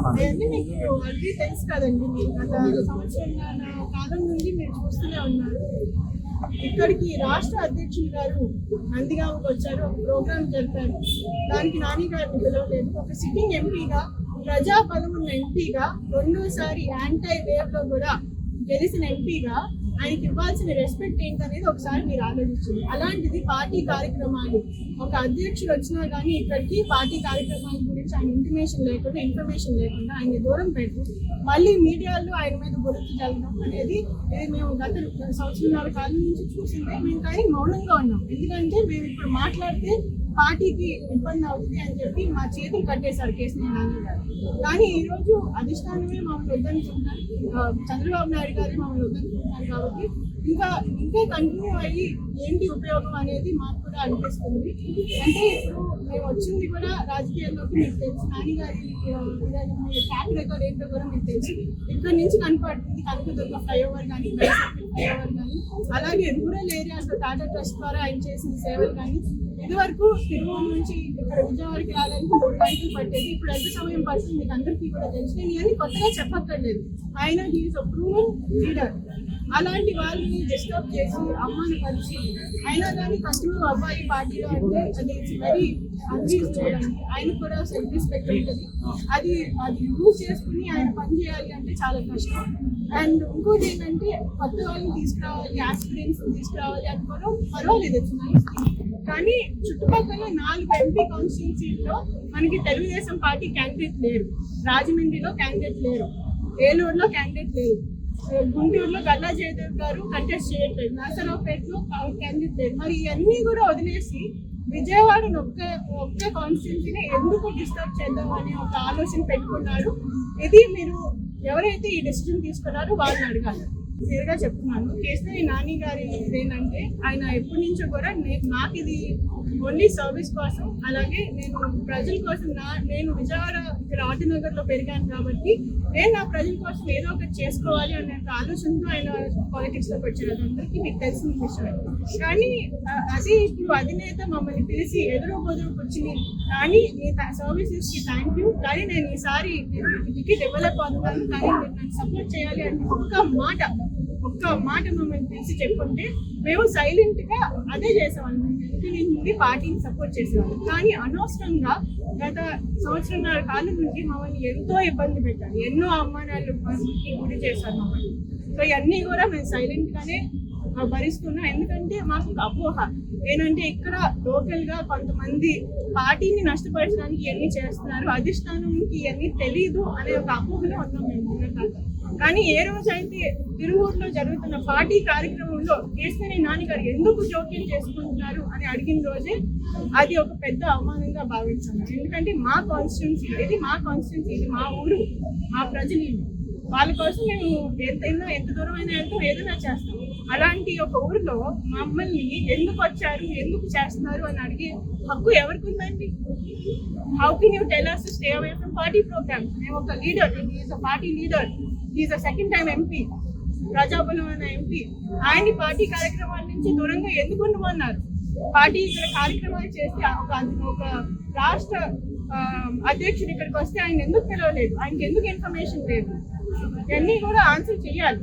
అవన్నీ మీకు ఆల్రెడీ తెలుసు కదండి మీరు గత కాలం నుండి మీరు చూస్తూనే ఉన్నారు ఇక్కడికి రాష్ట్ర అధ్యక్షులు గారు నందిగామకు వచ్చారు ఒక ప్రోగ్రామ్ జరిపారు. దానికి నాని గారిని పిలవలేదు. ఒక సిట్టింగ్ ఎంపీగా ప్రజా పదవున్న ఎంపీగా రెండోసారి యాంటై వేవ్లో కూడా గెలిచిన ఎంపీగా ఆయనకి ఇవ్వాల్సిన రెస్పెక్ట్ ఏంటనేది ఒకసారి మీరు ఆలోచించండి. అలాంటిది పార్టీ కార్యక్రమాలు ఒక అధ్యక్షుడు వచ్చినా కానీ ఇక్కడికి పార్టీ కార్యక్రమాల గురించి ఆయన ఇంటిమేషన్ లేకుండా ఇన్ఫర్మేషన్ లేకుండా ఆయన దూరం పెట్టి మళ్ళీ మీడియాలో ఆయన మీద గురించి జరగడం అనేది ఇది మేము గత సంవత్సరాల కాలం నుంచి చూసిందే. మేము కానీ మౌనంగా ఉన్నాం. ఎందుకంటే మేము ఇప్పుడు మాట్లాడితే పార్టీకి ఇబ్బంది అవుతుంది అని చెప్పి మా చేతులు కట్టేశారు కేసీఆర్ నాని గారు. కానీ ఈ రోజు అధిష్టానమే మమ్మల్ని వద్దనుకుంటున్నారు చంద్రబాబు నాయుడు గారు మమ్మల్ని వద్దనుకుంటున్నారు కాబట్టి ఇంకా ఇంకా కంటిన్యూ అయ్యి ఏంటి ఉపయోగం అనేది మాకు కూడా అనిపిస్తుంది. అంటే ఇప్పుడు మేము వచ్చింది కూడా రాజకీయాల్లోకి మీకు తెలుసు. నాని గారి ట్రాక్ రికార్డ్ ఏంటో కూడా మీకు తెలుసు. ఇక్కడ నుంచి కనపడుతుంది కనకదుర్గ ఫ్లైఓవర్ కానీ ఫ్లైఓవర్ కానీ. అలాగే రూరల్ ఏరియాస్లో టాటా ట్రస్ట్ ద్వారా ఆయన చేసిన సేవలు కానీ ఇదివరకు తిరుమల నుంచి ఇక్కడ విజయవాడకి రావడానికి మూడు గంటలు పట్టేది. ఇప్పుడు ఎంత సమయం పడుతుంది మీకు అందరికీ కూడా తెలిసి నేను ఇవన్నీ కొత్తగా చెప్పక్కర్లేదు. ఆయన హీఈస్ అ ప్రూవెన్ లీడర్ అలాంటి వాళ్ళని డిస్టర్బ్ చేసి అమ్మని కలిసి అయినా కానీ కంటిన్యూ అబ్బాయి పార్టీలో అంటే అది ఇట్స్ వెరీ ఆయన కూడా సెల్ఫ్ రెస్పెక్ట్ ఉంటుంది. అది అది యూజ్ చేసుకుని ఆయన పని చేయాలి అంటే చాలా కష్టం. అండ్ ఇంకోటి ఏంటంటే కొత్త వాళ్ళని తీసుకురావాలి యాక్సిడెంట్స్ తీసుకురావాలి అనుకోవడం కూడా పర్వాలేదు ఇట్స్ నైస్ కానీ చుట్టుపక్కల నాలుగు ఎంపీ కాన్స్టిట్యూన్సీల్లో మనకి తెలుగుదేశం పార్టీ క్యాండిడేట్ లేరు. రాజమండ్రిలో క్యాండిడేట్ లేరు. ఏలూరులో క్యాండిడేట్ లేరు. గుంటూరులో గల్లా జయదేవ్ గారు కంటెస్ట్ చేయట్లేదు. నరసరావుపేటలో క్యాండిడేట్ లేరు. మరి ఇవన్నీ కూడా వదిలేసి విజయవాడను ఒక్క ఒక్క కాన్స్టిట్యున్సీని ఎందుకు డిస్టర్బ్ చేద్దాం అనే ఒక ఆలోచన పెట్టుకున్నారు. ఇది మీరు ఎవరైతే ఈ డెసిషన్ తీసుకున్నారో వాళ్ళని అడగాలి. క్లియర్గా చెప్తున్నాను. కేసరి నాని గారి ఏంటంటే ఆయన ఎప్పటి నుంచో కూడా నాకు ఇది ఓన్లీ సర్వీస్ కోసం అలాగే నేను ప్రజల కోసం నా నేను విజయవాడ ఇక్కడ ఆటనగర్లో పెరిగాను కాబట్టి నేను నా ప్రజల కోసం ఏదో ఒకటి చేసుకోవాలి అనే ఒక ఆలోచనతో ఆయన పాలిటిక్స్లోకి అందరికీ మీకు తెలిసిన విషయం కానీ అది అదే ఇప్పుడు అధినేత మమ్మల్ని పిలిచి ఎదురు బదురు వచ్చింది కానీ మీ సర్వీసెస్కి థ్యాంక్ యూ కానీ నేను ఈసారి డెవలప్ అవుతున్నాను. కానీ మీరు నన్ను సపోర్ట్ చేయాలి అని ఒక్క మాట ఒక్క మాట మమ్మల్ని తెలిసి చెప్పుకుంటే మేము సైలెంట్గా అదే అనమాట ఇంటి నుండి పార్టీని సపోర్ట్ చేసేవాళ్ళు. కానీ అనవసరంగా గత సంవత్సరాల కాలం నుండి మమ్మల్ని ఎంతో ఇబ్బంది పెట్టారు. ఎన్నో అవమానాలు గురి చేశారు మమ్మల్ని. సో ఇవన్నీ కూడా మేము సైలెంట్ గానే భరిస్తున్నాం. ఎందుకంటే మాకు ఒక అపోహ. ఏంటంటే ఇక్కడ లోకల్గా కొంతమంది పార్టీని నష్టపరచడానికి ఇవన్నీ చేస్తున్నారు. అధిష్టానంకి ఇవన్నీ తెలియదు అనే ఒక అపోహలో ఉన్నాం మేము కానీ ఏ రోజైతే తిరువూరులో జరుగుతున్న పార్టీ కార్యక్రమంలో కేసరి నాని గారు ఎందుకు జోక్యం చేసుకుంటున్నారు అని అడిగిన రోజే అది ఒక పెద్ద అవమానంగా భావించాను ఎందుకంటే మా కాన్స్టిట్యున్సీ ఇది మా కాన్స్టిట్యున్సీ ఇది మా ఊరు మా ప్రజలు వాళ్ళ కోసం మేము ఎంత ఎన్నో ఎంత దూరమైనా అయినా వెళ్తాం ఏదైనా చేస్తాం. అలాంటి ఒక ఊరిలో మమ్మల్ని ఎందుకు వచ్చారు ఎందుకు చేస్తున్నారు అని అడిగే హక్కు ఎవరికి ఉందండి how can you tell us stay away from party program మేము ఒక leader is a party leader is a second time MP ప్రజాబలం అనే ఎంపీ ఆయన్ని పార్టీ కార్యక్రమాల నుంచి దూరంగా ఎందుకు ఉండమన్నారు? పార్టీ ఇక్కడ కార్యక్రమాలు చేస్తే ఒక ఒక రాష్ట్ర అధ్యక్షుడు ఇక్కడికి వస్తే ఆయన ఎందుకు పిలవలేదు? ఆయనకి ఎందుకు ఇన్ఫర్మేషన్ లేదు? ఇవన్నీ కూడా ఆన్సర్ చేయాలి.